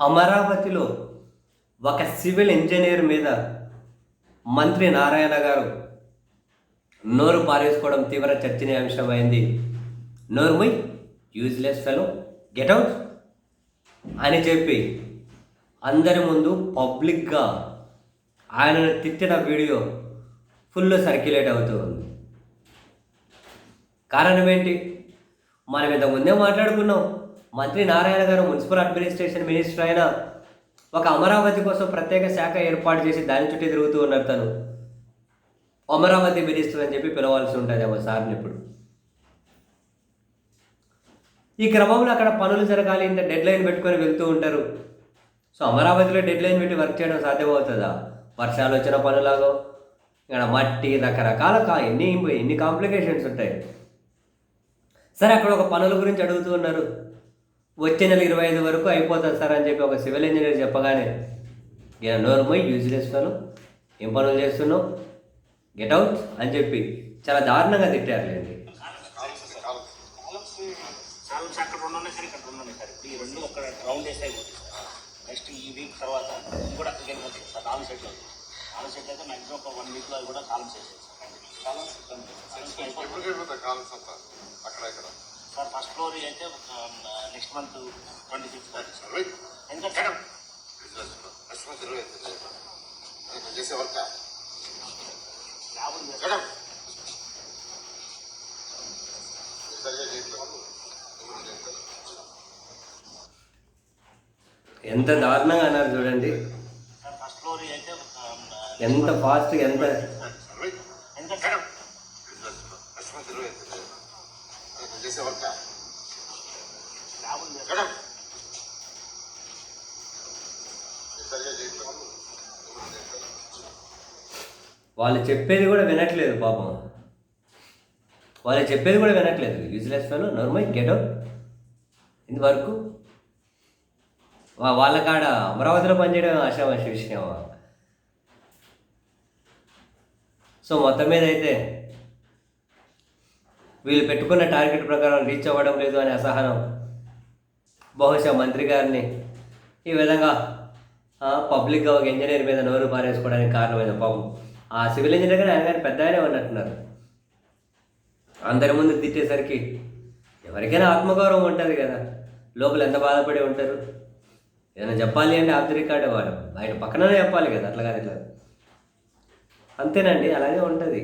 అమరావతిలో ఒక civil engineer మీద మంత్రి నారాయణ గారు నోరు పారేసుకోవడం తీవ్ర చర్చనీయాంశమైంది. నోరుమై యూజ్లెస్ ఫెలో గెట్అవుట్ అని చెప్పి అందరి ముందు పబ్లిక్గా ఆయనను తిట్టిన వీడియో ఫుల్ సర్క్యులేట్ అవుతూ ఉంది. కారణం ఏంటి? మనం ఇంత ముందే మాట్లాడుకున్నాం. మంత్రి నారాయణ గారు మున్సిపల్ అడ్మినిస్ట్రేషన్ మినిస్టర్ అయిన ఒక అమరావతి కోసం ప్రత్యేక శాఖ ఏర్పాటు చేసి దాని చుట్టూ తిరుగుతూ ఉన్నారు తను. అమరావతి మినిస్టర్ అని చెప్పి పిలవాల్సి ఉంటుంది అమ్మ సార్ని ఇప్పుడు. ఈ క్రమంలో అక్కడ పనులు జరగాలి ఇంత డెడ్ లైన్ పెట్టుకొని వెళ్తూ ఉంటారు. సో అమరావతిలో డెడ్ లైన్ పెట్టి వర్క్ చేయడం సాధ్యమవుతుందా? వర్షాలు వచ్చిన పనులాగో ఇక్కడ మట్టి రకరకాల ఎన్ని ఎన్ని కాంప్లికేషన్స్ ఉంటాయి. సరే అక్కడ ఒక పనుల గురించి అడుగుతూ ఉన్నారు. వచ్చే నెల ఇరవై ఐదు వరకు అయిపోతుంది సార్ అని చెప్పి ఒక సివిల్ ఇంజనీర్ చెప్పగానే నేను నోరు పోయి యూజ్లెస్ ఫెలో ఏం పనులు చేస్తున్నావు? గెట్ అవుట్ అని చెప్పి చాలా దారుణంగా తిట్టారులేండి కాలమ్స్ అక్కడ రెండు సార్ ఈ రెండు అయిపోతుంది నెక్స్ట్ ఈ వీక్ తర్వాత కూడా వెళ్ళిపోతుంది సార్ నాలుగు సెట్లు నాలుగు సెట్లు అయితే మ్యాక్సిమం ఒక వన్ వీక్లో అవి కూడా కాలమ్స్ వేసేది సార్ ఎప్పుడు అక్కడ ఇక్కడ ఫ్లోర్ అయితే next month twenty fifth sir survey ఎందుకంటే బిజినెస్ కస్టమర్స్ ఇరవై ఐదు చేసే వర్క్. మేడం ఎంత దారుణంగా అన్నారు చూడండి. సార్ ఫస్ట్ ఫ్లోర్ అయితే ఎంత ఫాస్ట్ ఎంత మేడం ఇరవై ఐదు చేసే వర్క్ లాభం లేదు. మేడం సరిగా చేయట్లేదు వాళ్ళు చెప్పేది కూడా వినట్లేదు పాపం. వాళ్ళు చెప్పేది కూడా వినట్లేదు. యూజ్లెస్ ఫెలో నార్మల్ గెట్ ఇంతవరకు వాళ్ళ కాడ అమరావతిలో పనిచేయడం ఆశామాషి విషయం సో మొత్తం మీద అయితే వీళ్ళు పెట్టుకున్న టార్గెట్ ప్రకారం రీచ్ అవ్వడం లేదు అనే అసహనం బహుశా మంత్రి గారిని ఈ విధంగా పబ్లిక్గా ఒక ఇంజనీర్ మీద నోరు పారేసుకోవడానికి కారణమైన పాపం. ఆ సివిల్ ఇంజనీర్ గారు ఆయన గారు పెద్ద ఆయనే ఉన్నట్టున్నారు. అందరి ముందు తిట్టేసరికి ఎవరికైనా ఆత్మగౌరవం ఉంటుంది కదా. లోపల ఎంత బాధపడి ఉంటారు? ఏదైనా చెప్పాలి అంటే ఆఫ్ ది రికార్డ్ వాడు. ఆయన పక్కననే చెప్పాలి కదా అట్లా కాదు ఇట్లా. అంతేనండి అలాగే ఉంటుంది.